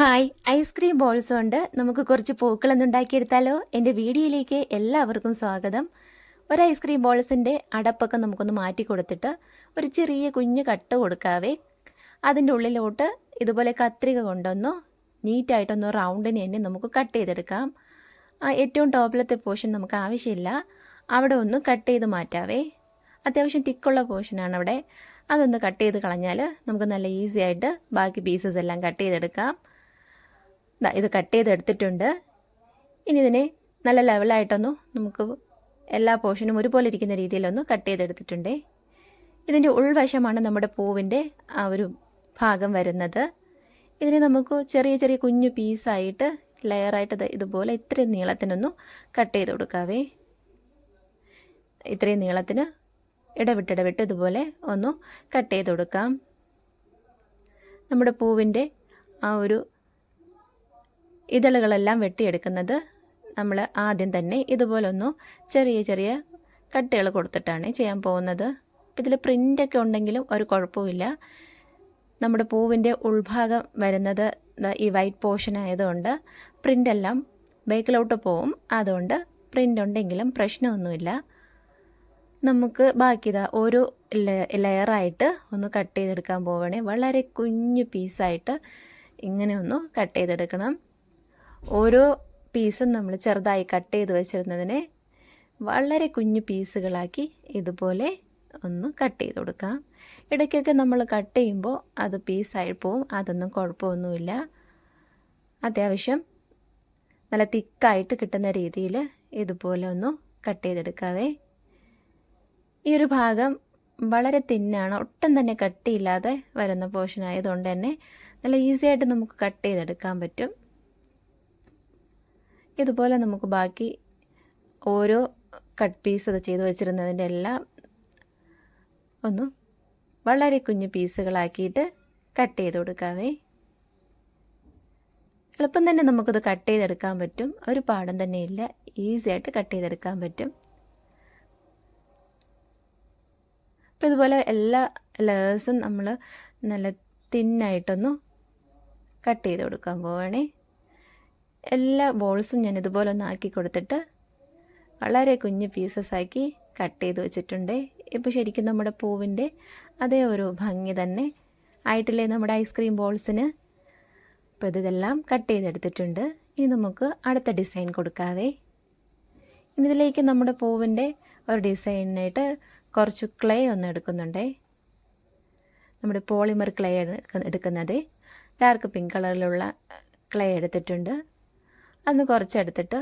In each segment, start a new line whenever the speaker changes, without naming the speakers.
Hi ice cream balls കൊണ്ട് നമുക്ക് കുറച്ച് പൂക്കളൊന്നും ഉണ്ടാക്കിയെടുത്താലോ? എന്റെ വീഡിയോയിലേക്ക് എല്ലാവർക്കും സ്വാഗതം. ഒരു ഐസ്ക്രീം ബോൾസിന്റെ അടപ്പൊക്കെ നമുക്കൊന്ന് മാറ്റി കൊടുത്തിട്ട് ഒരു ചെറിയ കുഞ്ഞ് കട്ട് കൊടുക്കാവേ. അതിന്റെ ഉള്ളിലോട്ട് ഇതുപോലെ കത്രിക കൊണ്ടൊന്ന് നീറ്റായിട്ടൊന്ന് റൗണ്ടിന് തന്നെ നമുക്ക് കട്ട് ചെയ്തെടുക്കാം. ഏറ്റവും ടോപ്പിലത്തെ പോർഷൻ നമുക്ക് ആവശ്യമില്ല. അവിടെ ഒന്ന് കട്ട് ചെയ്ത് മാറ്റാവേ. അത്യാവശ്യം തിക്കുള്ള പോർഷനാണ് അവിടെ. അതൊന്ന് കട്ട് ചെയ്ത് കളഞ്ഞാൽ നമുക്ക് നല്ല ഈസി ആയിട്ട് ബാക്കി പീസസ് എല്ലാം കട്ട് ചെയ്തെടുക്കാം. ഇത് കട്ട് ചെയ്തെടുത്തിട്ടുണ്ട് ഇനി ഇതിനെ നല്ല ലെവലായിട്ടൊന്ന് നമുക്ക് എല്ലാ പോർഷനും ഒരുപോലെ ഇരിക്കുന്ന രീതിയിലൊന്ന് കട്ട് ചെയ്തെടുത്തിട്ടുണ്ട് ഇതിന്റെ ഉൾവശമാണ് നമ്മുടെ പൂവിന്റെ ആ ഒരു ഭാഗം വരുന്നത്. ഇതിനെ നമുക്ക് ചെറിയ ചെറിയ കുഞ്ഞു പീസായിട്ട് ലെയറായിട്ട് ഇതുപോലെ ഇത്രയും നീളത്തിനൊന്ന് കട്ട് ചെയ്ത് കൊടുക്കാവേ. ഇത്രയും നീളത്തിന് ഇടവിട്ടിടവിട്ട് ഇതുപോലെ ഒന്ന് കട്ട് ചെയ്ത് കൊടുക്കാം. നമ്മുടെ പൂവിന്റെ ആ ഒരു ഇതളുകളെല്ലാം വെട്ടിയെടുക്കുന്നത് നമ്മൾ ആദ്യം തന്നെ ഇതുപോലൊന്നു ചെറിയ ചെറിയ കട്ടുകൾ കൊടുത്തിട്ടാണ് ചെയ്യാൻ പോകുന്നത്. ഇതിൽ പ്രിന്റൊക്കെ ഉണ്ടെങ്കിലും ഒരു കുഴപ്പമില്ല നമ്മുടെ പൂവിന്റെ ഉൾഭാഗം വരുന്നത് ഈ വൈറ്റ് പോർഷൻ ആയതുകൊണ്ട് പ്രിന്റെല്ലാം ബേക്കിലോട്ട് പോവും. അതുകൊണ്ട് പ്രിന്റ് ഉണ്ടെങ്കിലും പ്രശ്നമൊന്നുമില്ല. നമുക്ക് ബാക്കി ഇതാ ഓരോ ലെയറായിട്ട് ഒന്ന് കട്ട് ചെയ്തെടുക്കാൻ പോവുകയാണെങ്കിൽ വളരെ കുഞ്ഞു പീസായിട്ട് ഇങ്ങനെ ഒന്ന് കട്ട് ചെയ്തെടുക്കണം. ഓരോ പീസും നമ്മൾ ചെറുതായി കട്ട് ചെയ്ത് വെച്ചിരുന്നതിനെ വളരെ കുഞ്ഞു പീസുകളാക്കി ഇതുപോലെ ഒന്ന് കട്ട് ചെയ്ത് കൊടുക്കാം. ഇടയ്ക്കൊക്കെ നമ്മൾ കട്ട് ചെയ്യുമ്പോൾ അത് പീസായി പോവും അതൊന്നും കുഴപ്പമൊന്നുമില്ല. അത്യാവശ്യം നല്ല തിക്കായിട്ട് കിട്ടുന്ന രീതിയിൽ ഇതുപോലെ ഒന്ന് കട്ട് ചെയ്തെടുക്കാവേ. ഈ ഒരു ഭാഗം വളരെ തിന്നാണ് ഒട്ടും തന്നെ കട്ടിയില്ലാതെ വരുന്ന പോർഷൻ ആയതുകൊണ്ട് തന്നെ നല്ല ഈസി ആയിട്ട് നമുക്ക് കട്ട് ചെയ്തെടുക്കാൻ പറ്റും. ഇതുപോലെ നമുക്ക് ബാക്കി ഓരോ കട്ട് പീസ് അത് ചെയ്ത് വെച്ചിരുന്നതിന്റെ എല്ലാം ഒന്ന് വളരെ കുഞ്ഞു പീസുകളാക്കിയിട്ട് കട്ട് ചെയ്ത് കൊടുക്കാവേ. എളുപ്പം തന്നെ നമുക്കത് കട്ട് ചെയ്തെടുക്കാൻ പറ്റും. ഒരു പാടം തന്നെ ഇല്ല. ഈസി ആയിട്ട് കട്ട് ചെയ്തെടുക്കാൻ പറ്റും. അപ്പോൾ ഇതുപോലെ എല്ലാ ലേഴ്സും നമ്മൾ നല്ല തിന്നായിട്ടൊന്ന് കട്ട് ചെയ്ത് കൊടുക്കാൻ പോവുകയാണേ എല്ലാ ബോൾസും ഞാൻ ഇതുപോലെ ഒന്ന് ആക്കി കൊടുത്തിട്ട് വളരെ കുഞ്ഞ് പീസസ് ആക്കി കട്ട് ചെയ്ത് വെച്ചിട്ടുണ്ട്. ഇപ്പോൾ ശരിക്കും നമ്മുടെ പൂവിന്റെ അതേ ഒരു ഭംഗി തന്നെ ആയിട്ടില്ലേ നമ്മുടെ ഐസ്ക്രീം ബോൾസിന് അപ്പോൾ ഇതെല്ലാം കട്ട് ചെയ്തെടുത്തിട്ടുണ്ട്. ഇനി നമുക്ക് അടുത്ത ഡിസൈൻ കൊടുക്കാവേ. ഇനി ഇതിലേക്ക് നമ്മുടെ പൂവിന്റെ ഒരു ഡിസൈനായിട്ട് കുറച്ച് ക്ലേ ഒന്ന് എടുക്കുന്നുണ്ടേ. നമ്മുടെ പോളിമർ ക്ലേ എടുക്കുന്നത്. ഡാർക്ക് പിങ്ക് കളറിലുള്ള ക്ലേ എടുത്തിട്ടുണ്ട്. അന്ന് കുറച്ചെടുത്തിട്ട്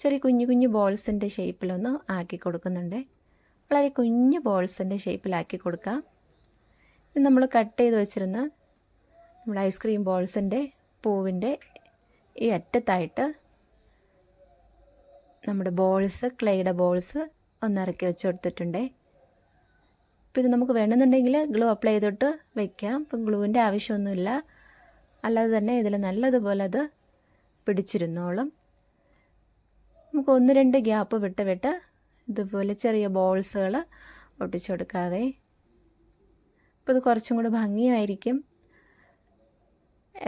ചെറിയ കുഞ്ഞു കുഞ്ഞു ബോൾസിന്റെ ഷേപ്പിലൊന്ന് ആക്കി കൊടുക്കുന്നുണ്ട്. വളരെ കുഞ്ഞു ബോൾസിന്റെ ഷേപ്പിലാക്കി കൊടുക്കാം. ഇത് നമ്മൾ കട്ട് ചെയ്ത് വെച്ചിരുന്ന നമ്മുടെ ഐസ്ക്രീം ബോൾസിന്റെ പൂവിന്റെ ഈ അറ്റത്തായിട്ട് നമ്മുടെ ബോൾസ് ക്ലേയുടെ ബോൾസ് ഒന്ന് ഇറക്കി വെച്ച് കൊടുത്തിട്ടുണ്ട്. അപ്പോൾ ഇത് നമുക്ക് വേണമെന്നുണ്ടെങ്കിൽ ഗ്ലൂ അപ്ലൈ ചെയ്തിട്ട് വെക്കാം. ഇപ്പം ഗ്ലൂവിന്റെ ആവശ്യമൊന്നുമില്ല. അല്ലാതെ തന്നെ ഇതിൽ നല്ലതുപോലെ അത് പിടിച്ചിരുന്നോളും. നമുക്ക് ഒന്ന് രണ്ട് ഗ്യാപ്പ് വിട്ട് വിട്ട് ഇതുപോലെ ചെറിയ ബോൾസുകൾ ഒട്ടിച്ചു കൊടുക്കാവേ. അപ്പോൾ ഇത് കുറച്ചും കൂടി ഭംഗിയായിരിക്കും.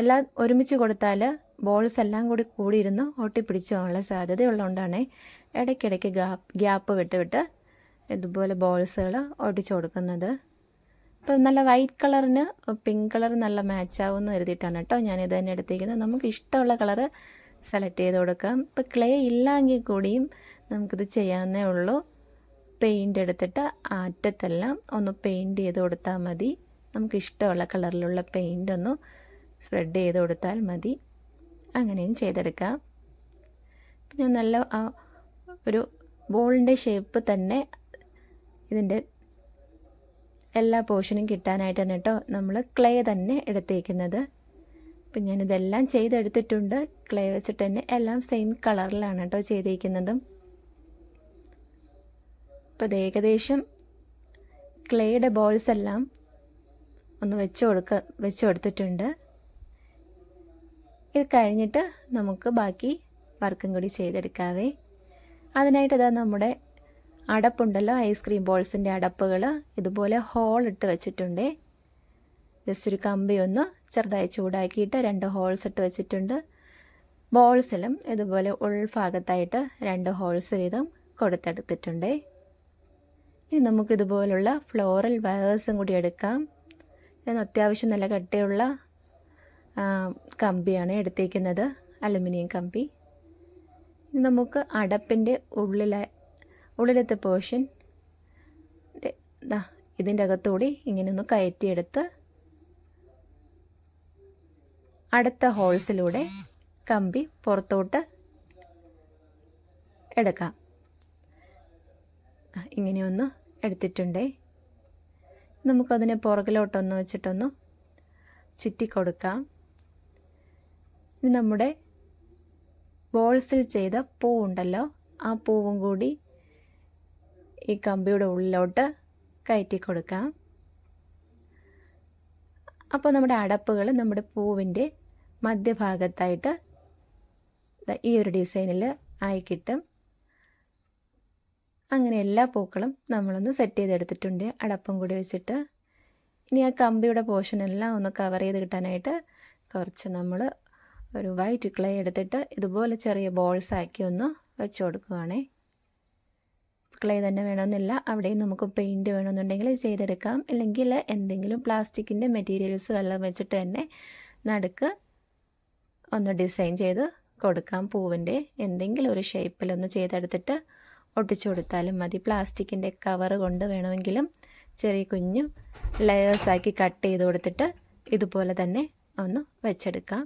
എല്ലാം ഒരുമിച്ച് കൊടുത്താൽ ബോൾസ് എല്ലാം കൂടി കൂടിയിരുന്ന് ഒട്ടിപ്പിടിച്ചു പോകാനുള്ള സാധ്യതയുള്ളതുകൊണ്ടാണ് ഇടയ്ക്കിടയ്ക്ക് ഗ്യാപ്പ് ഗ്യാപ്പ് വിട്ട് വിട്ട് ഇതുപോലെ ബോൾസുകൾ ഒട്ടിച്ചു കൊടുക്കുന്നത്. ഇപ്പം നല്ല വൈറ്റ് കളറിന് പിങ്ക് കളർ നല്ല മാച്ച് ആവുമെന്ന് കരുതിയിട്ടാണ് കേട്ടോ ഞാനിത് തന്നെ എടുത്തിരിക്കുന്നത് നമുക്ക് ഇഷ്ടമുള്ള കളറ് സെലക്ട് ചെയ്ത് കൊടുക്കാം. ഇപ്പം ക്ലേ ഇല്ലെങ്കിൽ കൂടിയും നമുക്കിത് ചെയ്യാവുന്നേ ഉള്ളൂ. പെയിന്റ് എടുത്തിട്ട് അറ്റത്തെല്ലാം ഒന്ന് പെയിന്റ് ചെയ്ത് കൊടുത്താൽ മതി. നമുക്ക് ഇഷ്ടമുള്ള കളറിലുള്ള പെയിന്റ് ഒന്ന് സ്പ്രെഡ് ചെയ്ത് കൊടുത്താൽ മതി. അങ്ങനെയും ചെയ്തെടുക്കാം. പിന്നെ നല്ല ഒരു ബോളിന്റെ ഷേപ്പ് തന്നെ ഇതിന്റെ എല്ലാ പോർഷനും കിട്ടാനായിട്ടാണ് കേട്ടോ നമ്മൾ ക്ലേ തന്നെ എടുത്തേക്കുന്നത്. അപ്പം ഞാനിതെല്ലാം ചെയ്തെടുത്തിട്ടുണ്ട്. ക്ലേ വെച്ചിട്ട് തന്നെ എല്ലാം സെയിം കളറിലാണ് കേട്ടോ ചെയ്തേക്കുന്നതും. അപ്പോൾ ഇത് ഏകദേശം ക്ലേയുടെ ബോൾസ് എല്ലാം ഒന്ന് വെച്ച് കൊടുക്ക വെച്ച് കൊടുത്തിട്ടുണ്ട്. ഇത് കഴിഞ്ഞിട്ട് നമുക്ക് ബാക്കി വർക്കും കൂടി ചെയ്തെടുക്കാവേ. അതിനായിട്ട് ഇതാ നമ്മുടെ അടപ്പുണ്ടല്ലോ ഐസ്ക്രീം ബോൾസിന്റെ അടപ്പുകൾ ഇതുപോലെ ഹോൾ ഇട്ട് വെച്ചിട്ടുണ്ട്. ജസ്റ്റ് ഒരു കമ്പി ഒന്ന് ചെറുതായി ചൂടാക്കിയിട്ട് രണ്ട് ഹോൾസ് ഇട്ട് വെച്ചിട്ടുണ്ട്. ബോൾസിലും ഇതുപോലെ ഉൾഭാഗത്തായിട്ട് രണ്ട് ഹോൾസ് വീതം കൊടുത്തെടുത്തിട്ടുണ്ട്. ഇനി നമുക്കിതുപോലുള്ള ഫ്ലോറൽ വയേഴ്സും കൂടി എടുക്കാം. ഞാൻ അത്യാവശ്യം നല്ല കട്ടിയുള്ള കമ്പിയാണ് എടുത്തേക്കുന്നത് അലുമിനിയം കമ്പി. നമുക്ക് അടപ്പിന്റെ ഉള്ളിലെ ഉള്ളിലത്തെ പോർഷൻ ഇതിന്റെ അകത്തുകൂടി ഇങ്ങനെ ഒന്ന് കയറ്റിയെടുത്ത് അടുത്ത ഹോൾസിലൂടെ കമ്പി പുറത്തോട്ട് എടുക്കാം. ഇങ്ങനെ ഇങ്ങനെയൊന്ന് എടുത്തിട്ടുണ്ടേ. നമുക്കതിനെ പുറകിലോട്ടൊന്ന് വെച്ചിട്ടൊന്ന് ചുറ്റി കൊടുക്കാം ഇനി നമ്മുടെ ബോൾസിൽ ചെയ്ത പൂ ഉണ്ടല്ലോ ആ പൂവും കൂടി ഈ കമ്പിയുടെ ഉള്ളിലോട്ട് കയറ്റി കൊടുക്കാം. അപ്പോൾ നമ്മുടെ അടപ്പുകൾ നമ്മുടെ പൂവിന്റെ മധ്യഭാഗത്തായിട്ട് ഈ ഒരു ഡിസൈനിൽ ആയി കിട്ടും. അങ്ങനെ എല്ലാ പൂക്കളും നമ്മളൊന്ന് സെറ്റ് ചെയ്തെടുത്തിട്ടുണ്ട്. അടപ്പും കൂടി വെച്ചിട്ട് ഇനി ആ കമ്പിയുടെ പോർഷനെല്ലാം ഒന്ന് കവർ ചെയ്ത് കിട്ടാനായിട്ട് കുറച്ച് നമ്മൾ ഒരു വൈറ്റ് ക്ലേ എടുത്തിട്ട് ഇതുപോലെ ചെറിയ ബോൾസ് ആക്കി ഒന്ന് വെച്ച് കൊടുക്കുവാണേ. ക്ലേ തന്നെ വേണമെന്നില്ല. അവിടെയും നമുക്ക് പെയിന്റ് വേണമെന്നുണ്ടെങ്കിൽ ചെയ്തെടുക്കാം. അല്ലെങ്കിൽ എന്തെങ്കിലും പ്ലാസ്റ്റിക്കിന്റെ മെറ്റീരിയൽസ് വല്ലതും വെച്ചിട്ട് തന്നെ നടുക്ക് ഒന്ന് ഡിസൈൻ ചെയ്ത് കൊടുക്കാം. പൂവിന്റെ എന്തെങ്കിലും ഒരു ഷേപ്പിലൊന്ന് ചെയ്തെടുത്തിട്ട് ഒട്ടിച്ചു കൊടുത്താലും മതി. പ്ലാസ്റ്റിക്കിന്റെ കവർ കൊണ്ട് വേണമെങ്കിലും ചെറിയ കുഞ്ഞു ലെയേഴ്സാക്കി കട്ട് ചെയ്ത് കൊടുത്തിട്ട് ഇതുപോലെ തന്നെ ഒന്ന് വെച്ചെടുക്കാം.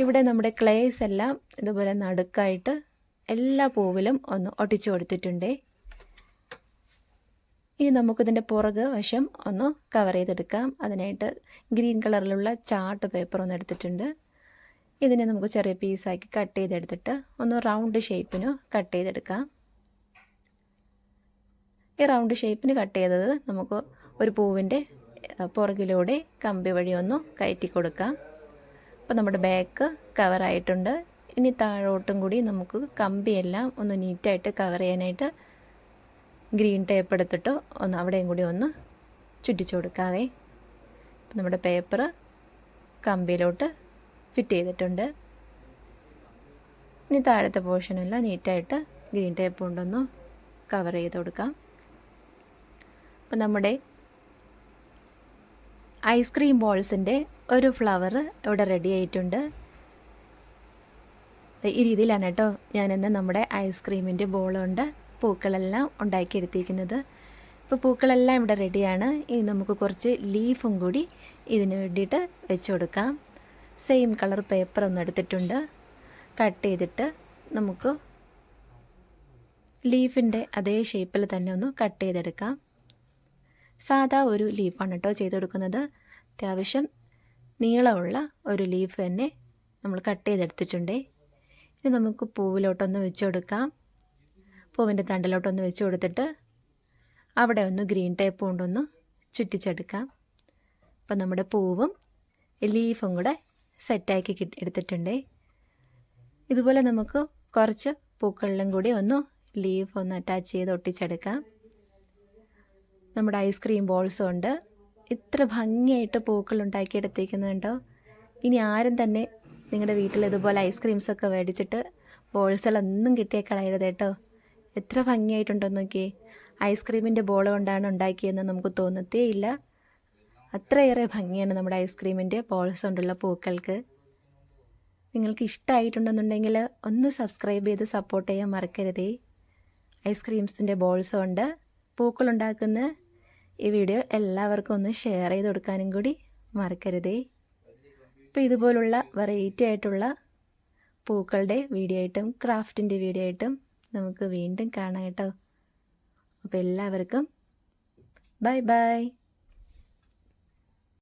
ഇവിടെ നമ്മുടെ ക്ലേസ് എല്ലാം ഇതുപോലെ നടുക്കായിട്ട് എല്ലാ പൂവിലും ഒന്ന് ഒട്ടിച്ചു കൊടുത്തിട്ടുണ്ട്. ഇനി നമുക്കിതിന്റെ പുറക് വശം ഒന്ന് കവർ ചെയ്തെടുക്കാം. അതിനായിട്ട് ഗ്രീൻ കളറിലുള്ള ചാർട്ട് പേപ്പർ ഒന്ന് എടുത്തിട്ടുണ്ട്. ഇതിനെ നമുക്ക് ചെറിയ പീസാക്കി കട്ട് ചെയ്തെടുത്തിട്ട് ഒന്ന് റൗണ്ട് ഷേപ്പിന് കട്ട് ചെയ്തെടുക്കാം. ഈ റൗണ്ട് ഷേപ്പിന് കട്ട് ചെയ്തത് നമുക്ക് ഒരു പൂവിന്റെ പുറകിലൂടെ കമ്പി വഴി ഒന്ന് കയറ്റി കൊടുക്കാം. അപ്പോൾ നമ്മുടെ ബാക്ക് കവറായിട്ടുണ്ട് ഇനി താഴോട്ടും കൂടി നമുക്ക് കമ്പിയെല്ലാം ഒന്ന് നീറ്റായിട്ട് കവർ ചെയ്യാനായിട്ട് ഗ്രീൻ ടേപ്പ് എടുത്തിട്ട് ഒന്ന് അവിടെയും കൂടി ഒന്ന് ചുറ്റിച്ചു കൊടുക്കാവേ. നമ്മുടെ പേപ്പർ കമ്പിയിലോട്ട് ഫിറ്റ് ചെയ്തിട്ടുണ്ട്. ഇനി താഴത്തെ പോർഷനെല്ലാം നീറ്റായിട്ട് ഗ്രീൻ ടേപ്പ് കൊണ്ടൊന്ന് കവർ ചെയ്ത് കൊടുക്കാം. അപ്പം നമ്മുടെ ഐസ്ക്രീം ബോൾസിന്റെ ഒരു ഫ്ലവർ ഇവിടെ റെഡി ആയിട്ടുണ്ട്. ഈ രീതിയിലാണ് കേട്ടോ ഞാനിന്ന് നമ്മുടെ ഐസ്ക്രീമിന്റെ ബോളുണ്ട്. പൂക്കളെല്ലാം ഉണ്ടാക്കിയെടുത്തിരിക്കുന്നത്. ഇപ്പോൾ പൂക്കളെല്ലാം ഇവിടെ റെഡിയാണ്. ഇനി നമുക്ക് കുറച്ച് ലീഫും കൂടി ഇതിന് വേണ്ടിയിട്ട് വെച്ച് കൊടുക്കാം. സെയിം കളർ പേപ്പർ ഒന്ന് എടുത്തിട്ടുണ്ട്. കട്ട് ചെയ്തിട്ട് നമുക്ക് ലീഫിന്റെ അതേ ഷേപ്പിൽ തന്നെ ഒന്ന് കട്ട് ചെയ്തെടുക്കാം. സാധാ ഒരു ലീഫാണ് കേട്ടോ ചെയ്ത് കൊടുക്കുന്നത്. അത്യാവശ്യം നീളമുള്ള ഒരു ലീഫ് തന്നെ നമ്മൾ കട്ട് ചെയ്തെടുത്തിട്ടുണ്ട്. ഇനി നമുക്ക് പൂവിലോട്ടൊന്ന് വെച്ച് കൊടുക്കാം. പൂവിന്റെ തണ്ടിലോട്ടൊന്ന് വെച്ച് കൊടുത്തിട്ട് അവിടെ ഒന്ന് ഗ്രീൻ ടേപ്പ് കൊണ്ടൊന്ന് ചുറ്റിച്ചെടുക്കാം. അപ്പം നമ്മുടെ പൂവും ലീഫും കൂടെ സെറ്റാക്കി കിട്ടി എടുത്തിട്ടുണ്ടേ. ഇതുപോലെ നമുക്ക് കുറച്ച് പൂക്കളിലും കൂടി ഒന്ന് ലീഫ് ഒന്ന് അറ്റാച്ച് ചെയ്ത് ഒട്ടിച്ചെടുക്കാം. നമ്മുടെ ഐസ്ക്രീം ബോൾസും ഉണ്ട്. ഇത്ര ഭംഗിയായിട്ട് പൂക്കൾ ഉണ്ടാക്കിയെടുത്തേക്കുന്നുണ്ടോ? ഇനി ആരും തന്നെ നിങ്ങളുടെ വീട്ടിൽ ഇതുപോലെ ഐസ്ക്രീംസ് ഒക്കെ മേടിച്ചിട്ട് ബോൾസുകളൊന്നും കിട്ടിയേക്കളയരുത് കേട്ടോ. എത്ര ഭംഗിയായിട്ടുണ്ടോ നോക്കിയേ. ഐസ്ക്രീമിന്റെ ബോൾ കൊണ്ടാണ് ഉണ്ടാക്കിയതെന്ന് നമുക്ക് തോന്നത്തേ ഇല്ല. അത്രയേറെ ഭംഗിയാണ് നമ്മുടെ ഐസ്ക്രീമിന്റെ ബോൾസ് കൊണ്ടുള്ള പൂക്കൾക്ക്. നിങ്ങൾക്ക് ഇഷ്ടമായിട്ടുണ്ടെന്നുണ്ടെങ്കിൽ ഒന്ന് സബ്സ്ക്രൈബ് ചെയ്ത് സപ്പോർട്ട് ചെയ്യാൻ മറക്കരുതേ. ഐസ്ക്രീംസിന്റെ ബോൾസ് കൊണ്ട് പൂക്കളുണ്ടാക്കുന്ന ഈ വീഡിയോ എല്ലാവർക്കും ഒന്ന് ഷെയർ ചെയ്ത് കൊടുക്കാനും കൂടി മറക്കരുതേ. അപ്പോൾ ഇതുപോലുള്ള വെറൈറ്റി ആയിട്ടുള്ള പൂക്കളുടെ വീഡിയോ ആയിട്ടും ക്രാഫ്റ്റിന്റെ വീഡിയോ ആയിട്ടും നമുക്ക് വീണ്ടും കാണാം കേട്ടോ. അപ്പോൾ എല്ലാവർക്കും ബൈ ബൈ